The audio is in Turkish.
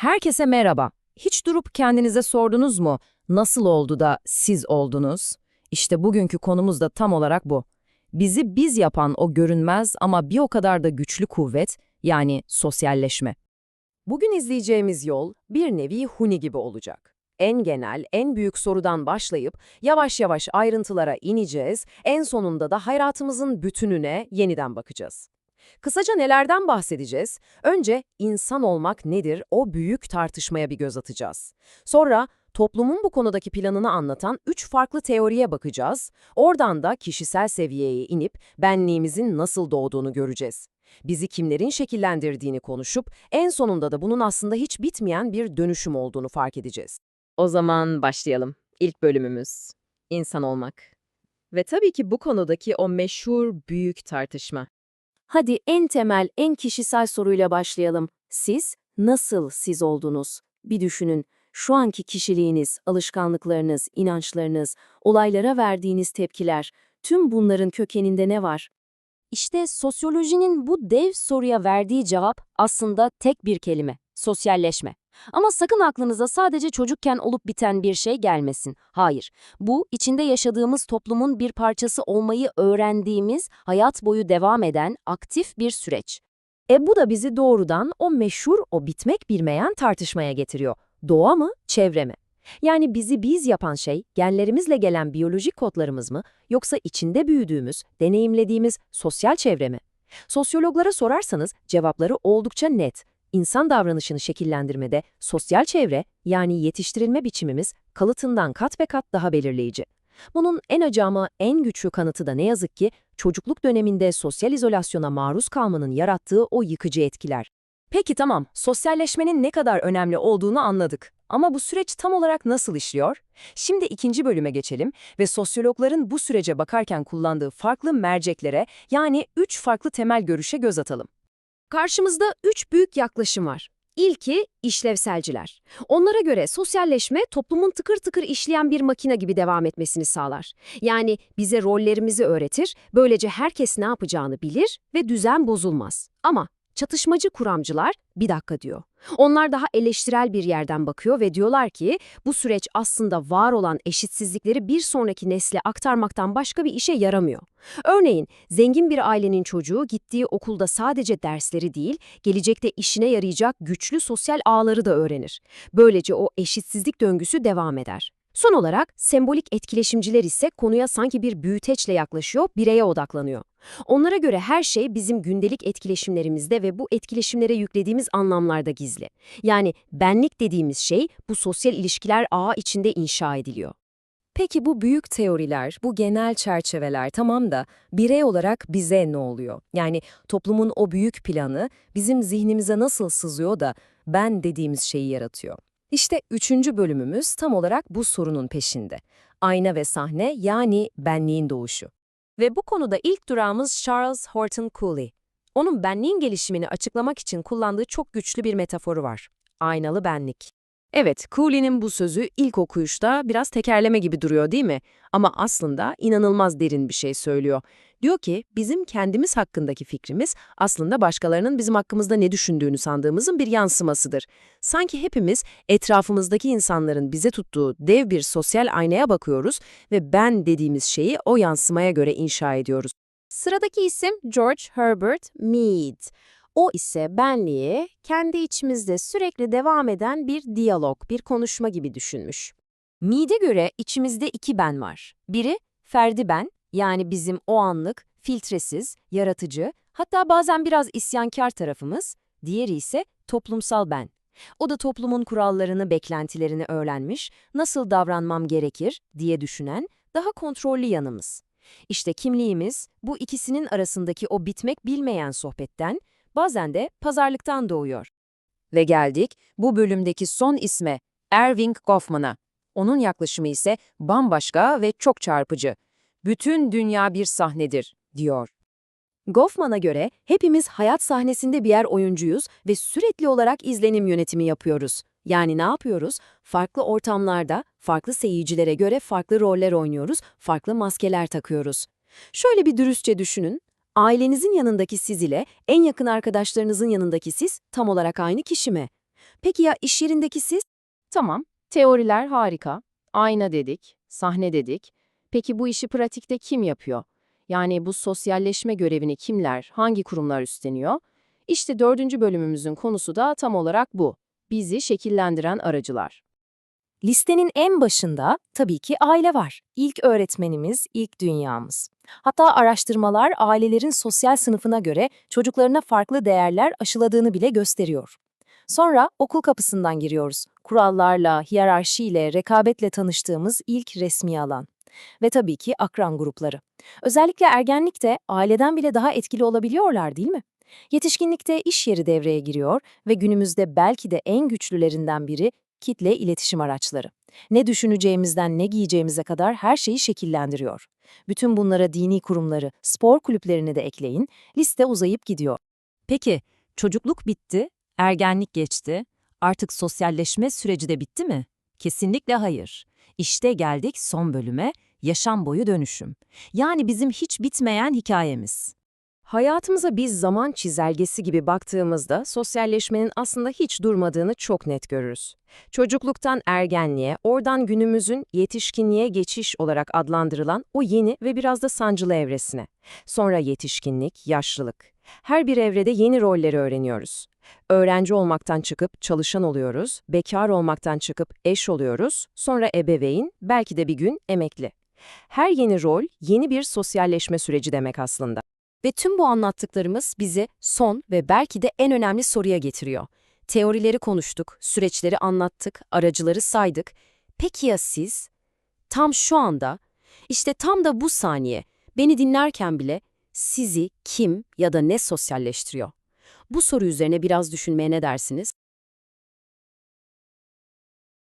Herkese merhaba. Hiç durup kendinize sordunuz mu? Nasıl oldu da siz oldunuz? İşte bugünkü konumuz da tam olarak bu. Bizi biz yapan o görünmez ama bir o kadar da güçlü kuvvet, yani sosyalleşme. Bugün izleyeceğimiz yol bir nevi huni gibi olacak. En genel, en büyük sorudan başlayıp yavaş yavaş ayrıntılara ineceğiz, en sonunda da hayatımızın bütününe yeniden bakacağız. Kısaca nelerden bahsedeceğiz? Önce insan olmak nedir o büyük tartışmaya bir göz atacağız. Sonra toplumun bu konudaki planını anlatan üç farklı teoriye bakacağız. Oradan da kişisel seviyeye inip benliğimizin nasıl doğduğunu göreceğiz. Bizi kimlerin şekillendirdiğini konuşup en sonunda da bunun aslında hiç bitmeyen bir dönüşüm olduğunu fark edeceğiz. O zaman başlayalım. İlk bölümümüz insan olmak. Ve tabii ki bu konudaki o meşhur büyük tartışma. Hadi en temel, en kişisel soruyla başlayalım. Siz nasıl siz oldunuz? Bir düşünün. Şu anki kişiliğiniz, alışkanlıklarınız, inançlarınız, olaylara verdiğiniz tepkiler, tüm bunların kökeninde ne var? İşte sosyolojinin bu dev soruya verdiği cevap aslında tek bir kelime, sosyalleşme. Ama sakın aklınıza sadece çocukken olup biten bir şey gelmesin. Hayır, bu içinde yaşadığımız toplumun bir parçası olmayı öğrendiğimiz, hayat boyu devam eden aktif bir süreç. E bu da bizi doğrudan o meşhur, o bitmek bilmeyen tartışmaya getiriyor. Doğa mı, çevre mi? Yani bizi biz yapan şey, genlerimizle gelen biyolojik kodlarımız mı, yoksa içinde büyüdüğümüz, deneyimlediğimiz sosyal çevre mi? Sosyologlara sorarsanız cevapları oldukça net. İnsan davranışını şekillendirmede sosyal çevre, yani yetiştirilme biçimimiz, kalıtından kat ve kat daha belirleyici. Bunun en acı ama en güçlü kanıtı da ne yazık ki çocukluk döneminde sosyal izolasyona maruz kalmanın yarattığı o yıkıcı etkiler. Peki tamam, sosyalleşmenin ne kadar önemli olduğunu anladık. Ama bu süreç tam olarak nasıl işliyor? Şimdi ikinci bölüme geçelim ve sosyologların bu sürece bakarken kullandığı farklı merceklere yani üç farklı temel görüşe göz atalım. Karşımızda üç büyük yaklaşım var. İlki işlevselciler. Onlara göre sosyalleşme toplumun tıkır tıkır işleyen bir makine gibi devam etmesini sağlar. Yani bize rollerimizi öğretir, böylece herkes ne yapacağını bilir ve düzen bozulmaz. Ama çatışmacı kuramcılar bir dakika diyor. Onlar daha eleştirel bir yerden bakıyor ve diyorlar ki bu süreç aslında var olan eşitsizlikleri bir sonraki nesle aktarmaktan başka bir işe yaramıyor. Örneğin zengin bir ailenin çocuğu gittiği okulda sadece dersleri değil, gelecekte işine yarayacak güçlü sosyal ağları da öğrenir. Böylece o eşitsizlik döngüsü devam eder. Son olarak sembolik etkileşimciler ise konuya sanki bir büyüteçle yaklaşıyor, bireye odaklanıyor. Onlara göre her şey bizim gündelik etkileşimlerimizde ve bu etkileşimlere yüklediğimiz anlamlarda gizli. Yani benlik dediğimiz şey bu sosyal ilişkiler ağı içinde inşa ediliyor. Peki bu büyük teoriler, bu genel çerçeveler tamam da birey olarak bize ne oluyor? Yani toplumun o büyük planı bizim zihnimize nasıl sızıyor da ben dediğimiz şeyi yaratıyor? İşte üçüncü bölümümüz tam olarak bu sorunun peşinde. Ayna ve sahne yani benliğin doğuşu. Ve bu konuda ilk durağımız Charles Horton Cooley. Onun benliğin gelişimini açıklamak için kullandığı çok güçlü bir metaforu var. Aynalı benlik. Evet, Cooley'nin bu sözü ilk okuyuşta biraz tekerleme gibi duruyor değil mi? Ama aslında inanılmaz derin bir şey söylüyor. Diyor ki bizim kendimiz hakkındaki fikrimiz aslında başkalarının bizim hakkımızda ne düşündüğünü sandığımızın bir yansımasıdır. Sanki hepimiz etrafımızdaki insanların bize tuttuğu dev bir sosyal aynaya bakıyoruz ve ben dediğimiz şeyi o yansımaya göre inşa ediyoruz. Sıradaki isim George Herbert Mead. O ise benliği kendi içimizde sürekli devam eden bir diyalog, bir konuşma gibi düşünmüş. Mead'e göre içimizde iki ben var. Biri ferdi ben, yani bizim o anlık, filtresiz, yaratıcı, hatta bazen biraz isyankar tarafımız, diğeri ise toplumsal ben. O da toplumun kurallarını, beklentilerini öğrenmiş, nasıl davranmam gerekir diye düşünen, daha kontrollü yanımız. İşte kimliğimiz, bu ikisinin arasındaki o bitmek bilmeyen sohbetten, bazen de pazarlıktan doğuyor. Ve geldik bu bölümdeki son isme, Erving Goffman'a. Onun yaklaşımı ise bambaşka ve çok çarpıcı. Bütün dünya bir sahnedir, diyor. Goffman'a göre hepimiz hayat sahnesinde birer oyuncuyuz ve sürekli olarak izlenim yönetimi yapıyoruz. Yani ne yapıyoruz? Farklı ortamlarda, farklı seyircilere göre farklı roller oynuyoruz, farklı maskeler takıyoruz. Şöyle bir dürüstçe düşünün. Ailenizin yanındaki siz ile en yakın arkadaşlarınızın yanındaki siz tam olarak aynı kişi mi? Peki ya iş yerindeki siz? Tamam, teoriler harika. Ayna dedik, sahne dedik. Peki bu işi pratikte kim yapıyor? Yani bu sosyalleşme görevini kimler, hangi kurumlar üstleniyor? İşte dördüncü bölümümüzün konusu da tam olarak bu. Bizi şekillendiren aracılar. Listenin en başında tabii ki aile var. İlk öğretmenimiz, ilk dünyamız. Hatta araştırmalar ailelerin sosyal sınıfına göre çocuklarına farklı değerler aşıladığını bile gösteriyor. Sonra okul kapısından giriyoruz. Kurallarla, hiyerarşiyle, rekabetle tanıştığımız ilk resmi alan. Ve tabii ki akran grupları. Özellikle ergenlikte aileden bile daha etkili olabiliyorlar değil mi? Yetişkinlikte iş yeri devreye giriyor ve günümüzde belki de en güçlülerinden biri kitle iletişim araçları. Ne düşüneceğimizden ne giyeceğimize kadar her şeyi şekillendiriyor. Bütün bunlara dini kurumları, spor kulüplerini de ekleyin, liste uzayıp gidiyor. Peki, çocukluk bitti, ergenlik geçti, artık sosyalleşme süreci de bitti mi? Kesinlikle hayır. İşte geldik son bölüme, yaşam boyu dönüşüm. Yani bizim hiç bitmeyen hikayemiz. Hayatımıza biz zaman çizelgesi gibi baktığımızda sosyalleşmenin aslında hiç durmadığını çok net görürüz. Çocukluktan ergenliğe, oradan günümüzün yetişkinliğe geçiş olarak adlandırılan o yeni ve biraz da sancılı evresine. Sonra yetişkinlik, yaşlılık. Her bir evrede yeni rolleri öğreniyoruz. Öğrenci olmaktan çıkıp çalışan oluyoruz, bekar olmaktan çıkıp eş oluyoruz, sonra ebeveyn, belki de bir gün emekli. Her yeni rol yeni bir sosyalleşme süreci demek aslında. Ve tüm bu anlattıklarımız bizi son ve belki de en önemli soruya getiriyor. Teorileri konuştuk, süreçleri anlattık, aracıları saydık. Peki ya siz? Tam şu anda, işte tam da bu saniye, beni dinlerken bile sizi kim ya da ne sosyalleştiriyor? Bu soru üzerine biraz düşünmeye ne dersiniz?